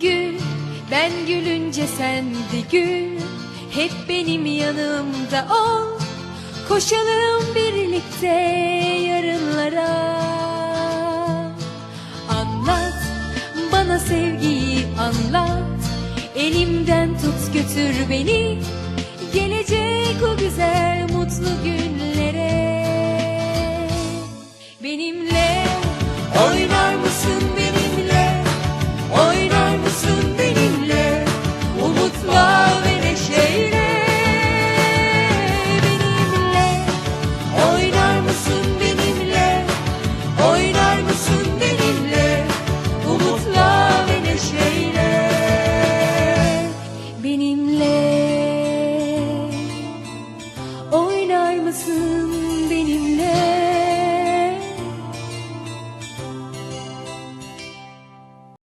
Gül, ben gülünce sen de gül. Hep benim yanımda ol. Koşalım birlikte yarınlara. Anlat, bana sevgiyi anlat. Elimden tut götür beni. Gelecek o güzel Benimle. Oynar mısın benimle? Oynar mısın benimle? Umutla ve neşeyle Benimle. Oynar mısın benimle? Oynar mısın benimle? Umutla ve neşeyle Benimle. Oynar mısın